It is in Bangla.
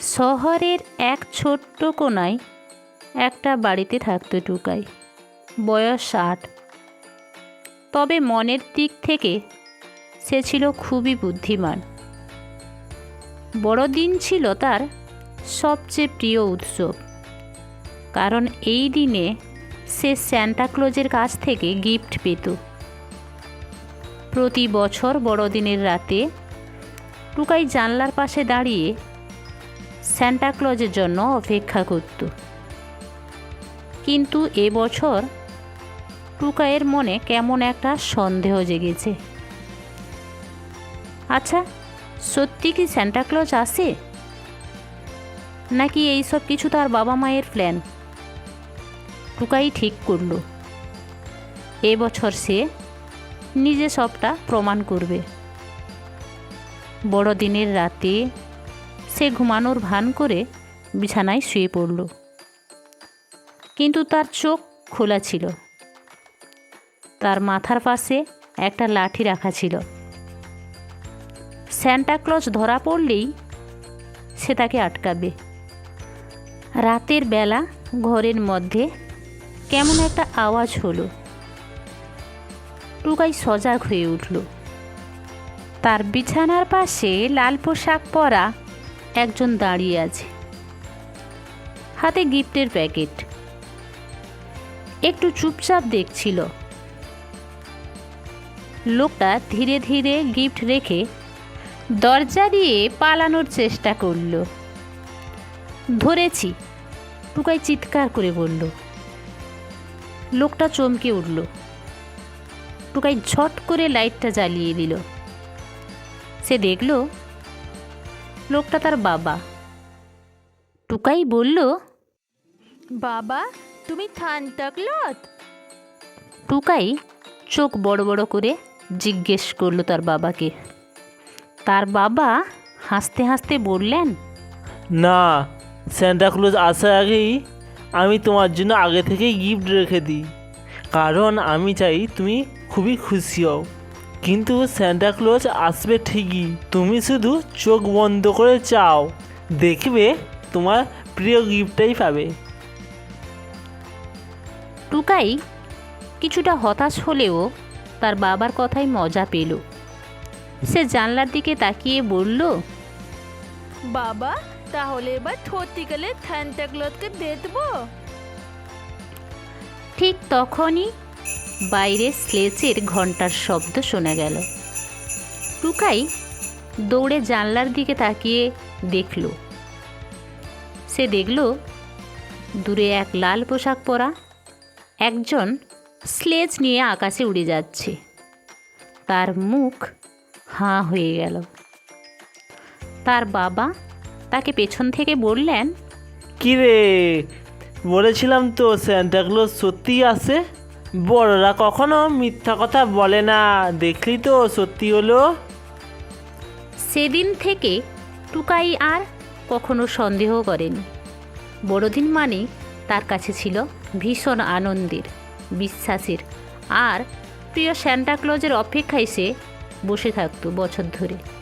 শহরের এক ছোট্ট কোনায় একটা বাড়িতে থাকতো টুকাই। বয়স ষাট। তবে মনের দিক থেকে সে ছিল খুবই বুদ্ধিমান। বড়দিন ছিল তার সবচেয়ে প্রিয় উৎসব। কারণ এই দিনে সে স্যান্টাক্লোজের কাছ থেকে গিফট পেত। প্রতি বছর বড়দিনের রাতে টুকাই জানলার পাশে দাঁড়িয়ে স্যান্টাক্লজের জন্য অপেক্ষা করত। কিন্তু এবছর টুকাইয়ের মনে কেমন একটা সন্দেহ জেগেছে। আচ্ছা সত্যি কি স্যান্টাক্লজ আসে নাকি এই সব কিছু তার বাবা মায়ের প্ল্যান টুকাই ঠিক করল। এবছর সে নিজে সবটা প্রমাণ করবে। বড়দিনের রাতে সে ঘুমানোর ভান করে বিছানায় শুয়ে পড়ল। কিন্তু তার চোখ খোলা ছিল। তার মাথার পাশে একটা লাঠি রাখা ছিল। স্যান্টাক্লজ ধরা পড়লেই সে তাকে আটকাবে। রাতের বেলা ঘরের মধ্যে কেমন একটা আওয়াজ হলো। টুকাই সজাগ হয়ে উঠল। তার বিছানার পাশে লাল পোশাক পরা একজন দাঁড়িয়ে আছে। হাতে গিফটের প্যাকেট। একটু চুপচাপ দেখছিল। লোকটা ধীরে ধীরে গিফট রেখে দরজা দিয়ে পালানোর চেষ্টা করল। ধরেছি টুকাই চিৎকার করে বলল। লোকটা চমকে উঠল। টুকাই ঝট করে লাইটটা জ্বালিয়ে দিল। সে দেখল লোকটা তার বাবা। টুকাই বলল বাবা তুমি থানটাকলত টুকাই চোখ বড় বড় করে জিজ্ঞেস করল তার বাবাকে। তার বাবা হাসতে হাসতে বললেন না স্যান্টাক্লজ আসার আগেই আমি তোমার জন্য আগে থেকেই গিফট রেখে দিই। কারণ আমি চাই তুমি খুবই খুশি হও। কিন্তু স্যান্টাক্লজ আসবে ঠিকই। তুমি শুধু চোখ বন্ধ করে চাও। দেখবে তোমার প্রিয় গিফটটাই পাবে। টুকাই কিছুটা হতাশ হলেও তার বাবার কথায় মজা পেল। সে জানলার দিকে তাকিয়ে বলল বাবা তাহলে এবার সত্যিকালে থানটাকলতকে দিয়ে দেবো? ঠিক তখনই বাইরে স্লেচের ঘণ্টার শব্দ শোনা গেল। টুকাই দৌড়ে জানলার দিকে তাকিয়ে দেখল। সে দেখল, দূরে এক লাল পোশাক পরা একজন স্লেজ নিয়ে আকাশে উড়ে যাচ্ছে। তার মুখ হাঁ হয়ে গেল। তার বাবা তাকে পেছন থেকে বললেন কি রে বলেছিলাম তো স্যান্টাক্লজ সত্যিই আসে বড়রা কখনো মিথ্যা কথা বলে না। দেখলি তো, সত্যি হলো। সেদিন থেকে টুকাই আর কখনো সন্দেহ করেনি। বড়দিন মানে তার কাছে ছিল ভীষণ আনন্দের, বিশ্বাসের, আর প্রিয় স্যান্টাক্লজের অপেক্ষায় সে বসে থাকতো বছর ধরে।